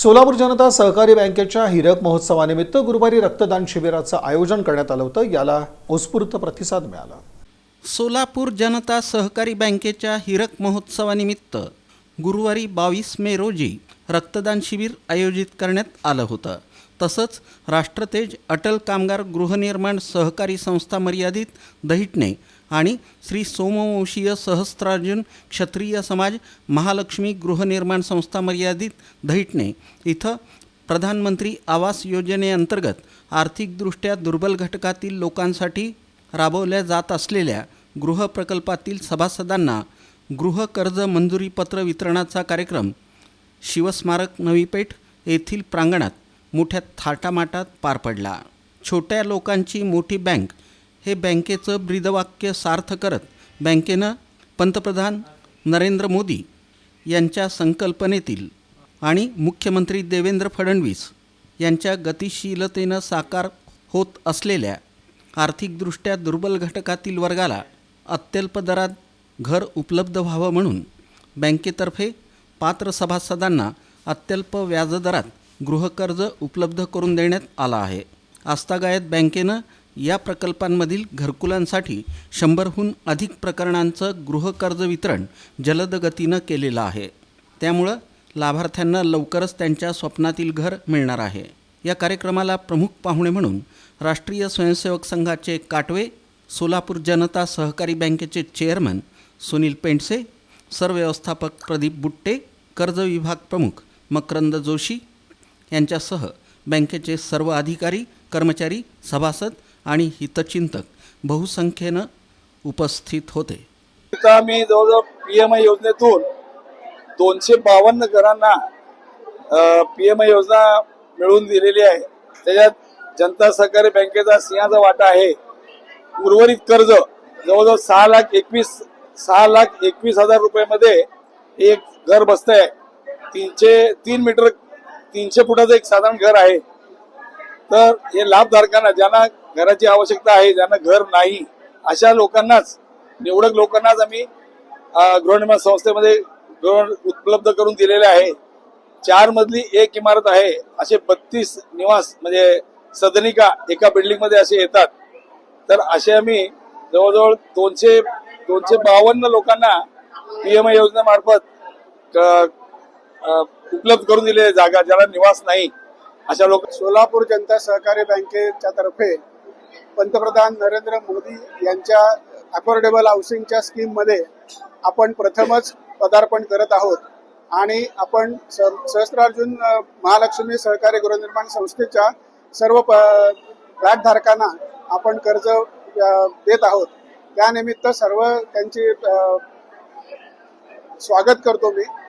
सोलापूर जनता सहकारी बँकेच्या हिरक महोत्सवानिमित्त गुरुवारी रक्तदान शिबिराचं आयोजन करण्यात आलं होतं. याला उत्स्फूर्त प्रतिसाद मिळाला. सोलापूर जनता सहकारी बँकेच्या हिरक महोत्सवानिमित्त गुरुवारी बावीस मे रोजी रक्तदान शिबिर आयोजित करण्यात आलं होतं. तसंच राष्ट्रतेज अटल कामगार गृहनिर्माण सहकारी संस्था मर्यादित दहिटणे आणि श्री सोमवंशीय सहस्त्रार्जुन क्षत्रिय समाज महालक्ष्मी गृहनिर्माण संस्था मर्यादित धैटणे इथं प्रधानमंत्री आवास योजनेअंतर्गत आर्थिकदृष्ट्या दुर्बल घटकातील लोकांसाठी राबवल्या जात असलेल्या गृहप्रकल्पातील सभासदांना गृहकर्ज मंजुरीपत्र वितरणाचा कार्यक्रम शिवस्मारक नवीपेठ येथील प्रांगणात मोठ्या थाटामाटात पार पडला. छोट्या लोकांची मोठी बँक हे बँकेचं ब्रीदवाक्य सार्थ करत बँकेनं पंतप्रधान नरेंद्र मोदी यांच्या संकल्पनेतील आणि मुख्यमंत्री देवेंद्र फडणवीस यांच्या गतिशीलतेनं साकार होत असलेल्या आर्थिकदृष्ट्या दुर्बल घटकातील वर्गाला अत्यल्प दरात घर उपलब्ध व्हावं म्हणून बँकेतर्फे पात्र सभासदांना अत्यल्प व्याजदरात गृहकर्ज उपलब्ध करून देण्यात आलं आहे. आस्थागायत बँकेनं या प्रकल्पांमधील घरकुलांसाठी शंभरहून अधिक प्रकरणांचं गृहकर्ज वितरण जलद गतीनं केलेलं आहे. त्यामुळं लाभार्थ्यांना लवकरच त्यांच्या स्वप्नातील घर मिळणार आहे. या कार्यक्रमाला प्रमुख पाहुणे म्हणून राष्ट्रीय स्वयंसेवक संघाचे काटवे सोलापूर जनता सहकारी बँकेचे चेअरमन सुनील पेंडसे सरव्यवस्थापक प्रदीप बुट्टे कर्ज विभाग प्रमुख मकरंद जोशी यांच्यासह बँकेचे सर्व अधिकारी कर्मचारी सभासद आणि हितचिंतक बहुसंख्येनं उपस्थित होते. मी आम्ही जवळजवळ पी एम आय योजनेतून दोनशे बावन्न घरांना पी एम आय योजना मिळवून दिलेली आहे. त्याच्यात जनता सहकारी बँकेचा सिंहाचा वाटा आहे. उर्वरित कर्ज जवळजवळ सहा लाख एकवीस सहा लाख एकवीस हजार रुपयामध्ये एक घर बसतंय. तीनशे तीन मीटर तीनशे फुटाचं एक साधारण घर आहे. तर हे लाभधारकांना ज्यांना घराची आवश्यकता आहे ज्यांना घर नाही अशा लोकांनाच निवडक लोकांनाच आम्ही गृहनिर्माण संस्थेमध्ये गृह उपलब्ध करून दिलेले आहे. चार मजली एक इमारत आहे असे बत्तीस निवास म्हणजे सदनिका एका बिल्डिंगमध्ये असे येतात. तर असे आम्ही जवळजवळ दोनशे दोनशे बावन्न लोकांना पीएमआय योजनेमार्फत क- उपलब्ध करून दिले जागा ज्याला निवास नाही अशा लोक सोलापूर जनता सहकारी बँकेच्या तर्फे पंतप्रधान नरेंद्र मोदी यांच्या अफोर्डेबल हाऊसिंगच्या स्कीममध्ये आपण प्रथमच पदार्पण करत आहोत. आणि आपण सहस्त्रार्जुन महालक्ष्मी सहकारी गृहनिर्माण संस्थेच्या सर्व प फ्लॅटधारकांना आपण कर्ज देत आहोत. त्यानिमित्त सर्व त्यांची स्वागत करतो मी.